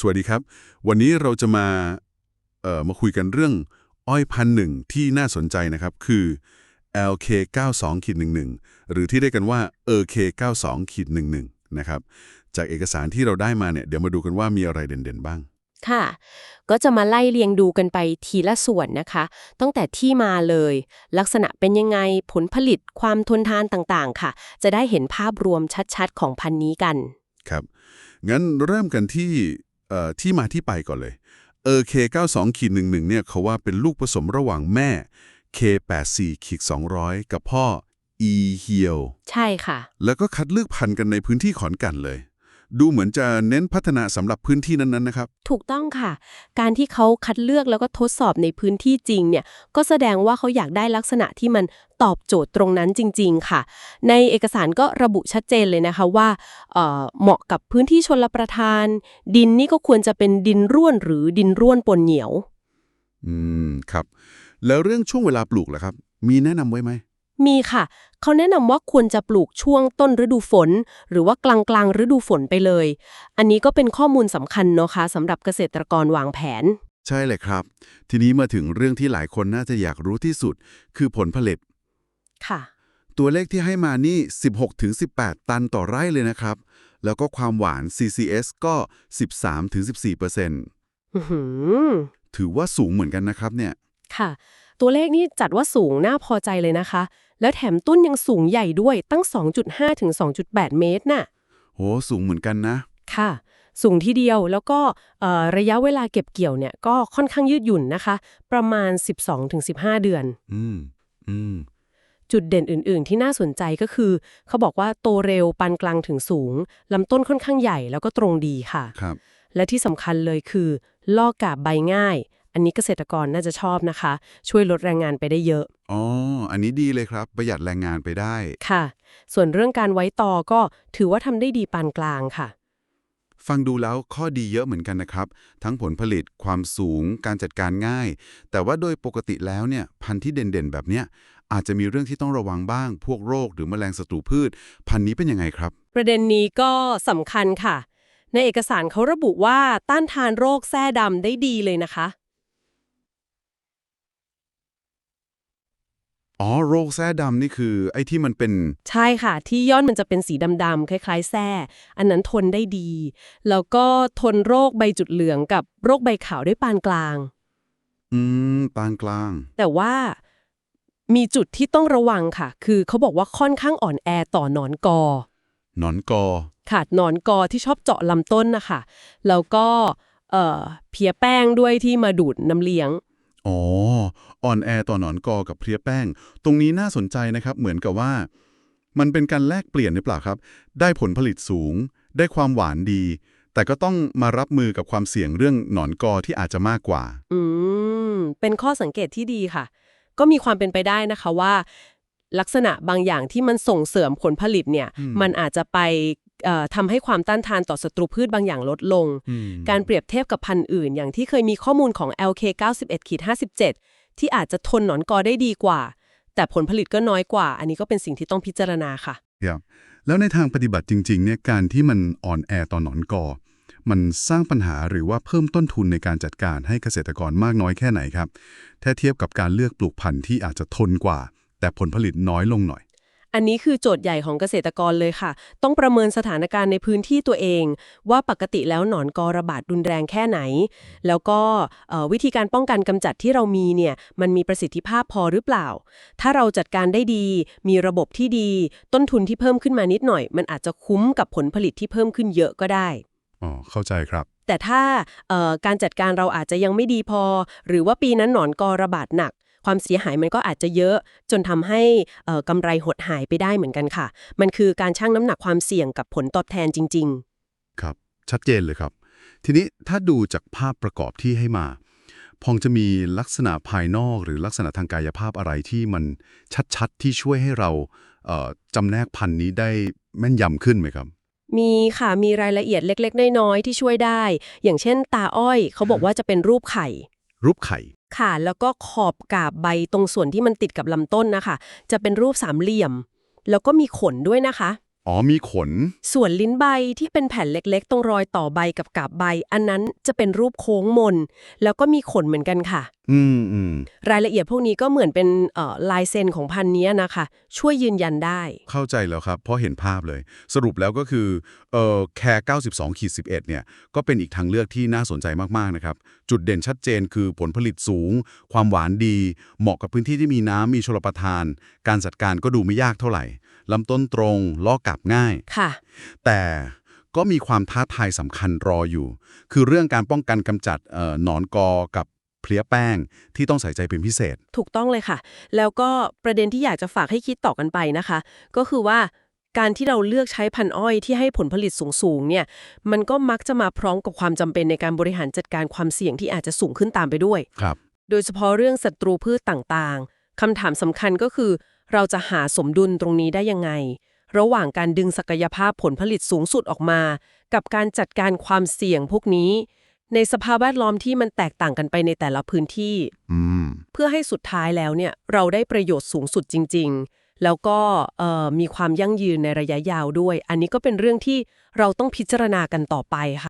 สวัสดีครับ วันนี้เราจะมาเอ่อมาคุยกันเรื่องอ้อยพันหนึ่งที่น่าสนใจนะครับ คือ LK92-11 หรือที่เรียกกันว่า EK92-11 นะครับ จากเอกสารที่เราได้มาเนี่ย เดี๋ยวมาดูกันว่ามีอะไรเด่นๆบ้าง ค่ะ ก็จะมาไล่เรียงดูกันไปทีละส่วนนะคะ ตั้งแต่ที่มาเลย ลักษณะเป็นยังไง ผลผลิต ความทนทานต่างๆ ค่ะ จะได้เห็นภาพรวมชัดๆ ของพันธุ์นี้กัน ครับ งั้นเริ่มกันที่เอ่อ ที่มาที่ไปก่อนเลย EK92-11 เนี่ยเขาว่าเป็นลูกผสมระหว่างแม่ K84-200 กับพ่อ E เฮียว ใช่ค่ะ แล้วก็คัดเลือกพันธุ์กันในพื้นที่ขอนแก่นเลย ดูเหมือนจะเน้นพัฒนาสำหรับพื้นที่นั้นๆนะครับ ถูกต้องค่ะ การที่เขาคัดเลือกแล้วก็ทดสอบในพื้นที่จริงเนี่ย ก็แสดงว่าเขาอยากได้ลักษณะที่มันตอบโจทย์ตรงนั้นจริง ๆ ค่ะ ในเอกสารก็ระบุชัดเจนเลยนะคะว่าเอ่อเหมาะกับพื้นที่ชนลประทาน ดินนี่ก็ควรจะเป็นดินร่วนหรือดินร่วนปนเหนียว อืม ครับ แล้วเรื่องช่วงเวลาปลูกล่ะครับ มีแนะนำไว้ไหมมีค่ะ เขาแนะนำว่าควรจะปลูกช่วงต้นฤดูฝน หรือว่ากลางกลางๆฤดูฝนไปเลย อันนี้ก็เป็นข้อมูลสำคัญเนาะคะสำหรับเกษตรกรวางแผน ใช่เลยครับ ทีนี้มาถึงเรื่องที่หลายคนน่าจะอยากรู้ที่สุด คือผลผลิต ค่ะ ตัวเลขที่ให้มานี่ 16-18 ตันต่อไร่เลยนะครับ แล้วก็ความหวาน CCS ก็ 13-14%อื้อหือถือว่าสูงเหมือนกันนะครับเนี่ย ค่ะ ตัวเลขนี่จัดว่าสูงน่าพอใจเลยนะคะ แล้วแถมต้นยังสูงใหญ่ด้วยตั้ง 2.5 ถึง 2.8 เมตรน่ะโหสูงเหมือนกันนะ ค่ะ สูงทีเดียวแล้วก็เอ่อระยะเวลาเก็บเกี่ยวเนี่ยก็ค่อนข้างยืดหยุ่นนะคะ ประมาณ 12-15 เดือน อืม อืมจุดเด่นอื่น ๆ ที่น่าสนใจก็คือ เขาบอกว่าโตเร็วปานกลางถึงสูงลำต้นค่อนข้างใหญ่แล้วก็ตรงดีค่ะครับและที่สำคัญเลยคือลอกกาบใบง่าย อันนี้เกษตรกรน่าจะชอบนะคะ ช่วยลดแรงงานไปได้เยอะ อ๋อ อันนี้ดีเลยครับ ประหยัดแรงงานไปได้ ค่ะ ส่วนเรื่องการไว้ตอก็ถือว่าทำได้ดีปานกลางค่ะ ฟังดูแล้วข้อดีเยอะเหมือนกันนะครับ ทั้งผลผลิตความสูง การจัดการง่าย แต่ว่าโดยปกติแล้วเนี่ยพันธุ์ที่เด่นๆ แบบเนี้ยอาจจะมีเรื่องที่ต้องระวังบ้าง พวกโรคหรือแมลงศัตรูพืช พันธุ์นี้เป็นยังไงครับ ประเด็นนี้ก็สำคัญค่ะ ในเอกสารเขาระบุว่าต้านทานโรคแส้ดำได้ดีเลยนะคะ อ๋อโรคแส้ดำนี่คือไอ้ที่มันเป็น ใช่ค่ะ ที่ยอดมันจะเป็นสีดำๆคล้ายๆแส้อันนั้นทนได้ดี แล้วก็ทนโรคใบจุดเหลืองกับโรคใบขาวได้ปานกลาง อืม ปานกลาง แต่ว่ามีจุดที่ต้องระวังค่ะ คือเขาบอกว่าค่อนข้างอ่อนแอต่อหนอนกอ หนอนกอค่ะหนอนกอที่ชอบเจาะลำต้นนะคะแล้วก็เอ่อเพียแป้งด้วยที่มาดูดน้ำเลี้ยง อ๋อ อ่อนแอต่อหนอนกอกับเพลียแป้ง ตรงนี้น่าสนใจนะครับ เหมือนกับว่า มันเป็นการแลกเปลี่ยนหรือเปล่าครับ ได้ผลผลิตสูง ได้ความหวานดี แต่ก็ต้องมารับมือกับความเสี่ยงเรื่องหนอนกอที่อาจจะมากกว่า อืม เป็นข้อสังเกตที่ดีค่ะ ก็มีความเป็นไปได้นะคะว่า ลักษณะบางอย่างที่มันส่งเสริมผลผลิตเนี่ยอืมมันอาจจะไปเอ่อทำให้ความต้านทานต่อศัตรูพืชบางอย่างลดลงอืมการเปรียบเทียบกับพันธุ์อื่น อย่างที่เคยมีข้อมูลของ LK 91 57 ที่อาจจะทนหนอนกอได้ดีกว่า แต่ผลผลิตก็น้อยกว่า อันนี้ก็เป็นสิ่งที่ต้องพิจารณาค่ะ ครับแล้วในทางปฏิบัติจริงๆเนี่ยการที่มันอ่อนแอต่อหนอนกอ มันสร้างปัญหาหรือว่าเพิ่มต้นทุนในการจัดการให้เกษตรกรมากน้อยแค่ไหนครับ ถ้าเทียบกับการเลือกปลูกพันธุ์ที่อาจจะทนกว่า แต่ผลผลิตน้อยลงหน่อย อันนี้คือโจทย์ใหญ่ของเกษตรกรเลยค่ะ ต้องประเมินสถานการณ์ในพื้นที่ตัวเอง ว่าปกติแล้วหนอนกอระบาดรุนแรงแค่ไหน แล้วก็เอ่อวิธีการป้องกันกำจัดที่เรามีเนี่ยมันมีประสิทธิภาพพอหรือเปล่า ถ้าเราจัดการได้ดี มีระบบที่ดี ต้นทุนที่เพิ่มขึ้นมานิดหน่อย มันอาจจะคุ้มกับผลผลิตที่เพิ่มขึ้นเยอะก็ได้อ๋อเข้าใจครับ แต่ถ้าเอ่อการจัดการเราอาจจะยังไม่ดีพอ หรือว่าปีนั้นหนอนกอระบาดหนัก ความเสียหายมันก็อาจจะเยอะจนทำให้เอ่อกำไรหดหายไปได้เหมือนกันค่ะ มันคือการชั่งน้ำหนักความเสี่ยงกับผลตอบแทนจริงครับ ชัดเจนเลยครับ ทีนี้ถ้าดูจากภาพประกอบที่ให้มา พองจะมีลักษณะภายนอกหรือลักษณะทางกายภาพอะไรที่มันชัดๆที่ช่วยให้เราเอ่อจำแนกพันธุ์นี้ได้แม่นยำขึ้นไหมครับๆมีค่ะมีรายละเอียดเล็ก ๆ น้อยๆที่ช่วยได้ อย่างเช่น ตาอ้อย เขาบอกว่าจะเป็นรูปไข่ รูปไข่ ค่ะ แล้วก็ขอบกาบใบตรงส่วนที่มันติดกับลำต้นนะคะ จะเป็นรูปสามเหลี่ยม แล้วก็มีขนด้วยนะคะ อ๋อมีขน ส่วนลิ้นใบที่เป็นแผ่นเล็กๆ ตรงรอยต่อใบกับกาบใบ อันนั้นจะเป็นรูปโค้งมน แล้วก็มีขนเหมือนกันค่ะ อืมอืมรายละเอียดพวกนี้ก็เหมือนเป็นเอ่อลายเซ็นของพันธุ์เนี้ยนะคะ ช่วยยืนยันได้ เข้าใจแล้วครับ เพราะเห็นภาพเลย สรุปแล้วก็คือเอ่อแคร์92ขีด11เนี่ยก็เป็นอีกทางเลือกที่น่าสนใจมากๆนะครับ จุดเด่นชัดเจนคือผลผลิตสูง ความหวานดี เหมาะกับพื้นที่ที่มีน้ำมีชลประทาน การจัดการก็ดูไม่ยากเท่าไหร่ ลำต้นตรงลอกกลับง่าย ค่ะ แต่ก็มีความท้าทายสำคัญรออยู่ คือเรื่องการป้องกันกำจัดเอ่อหนอนกอกับเพลี้ยแป้งที่ต้องใส่ใจเป็นพิเศษ ถูกต้องเลยค่ะ แล้วก็ประเด็นที่อยากจะฝากให้คิดต่อกันไปนะคะ ก็คือว่าการที่เราเลือกใช้พันธุ์อ้อยที่ให้ผลผลิตสูงๆเนี่ย มันก็มักจะมาพร้อมกับความจำเป็นในการบริหารจัดการความเสี่ยงที่อาจจะสูงขึ้นตามไปด้วย ครับ โดยเฉพาะเรื่องศัตรูพืชต่างๆ คำถามสำคัญก็คือ เราจะหาสมดุลตรงนี้ได้ยังไง ระหว่างการดึงศักยภาพผลผลิตสูงสุดออกมา กับการจัดการความเสี่ยงพวกนี้ ในสภาพแวดล้อมที่มันแตกต่างกันไปในแต่ละพื้นที่อืมเพื่อให้สุดท้ายแล้วเนี่ยเราได้ประโยชน์สูงสุดจริง ๆ แล้วก็เอ่อมีความยั่งยืนในระยะยาวด้วย อันนี้ก็เป็นเรื่องที่เราต้องพิจารณากันต่อไปค่ะ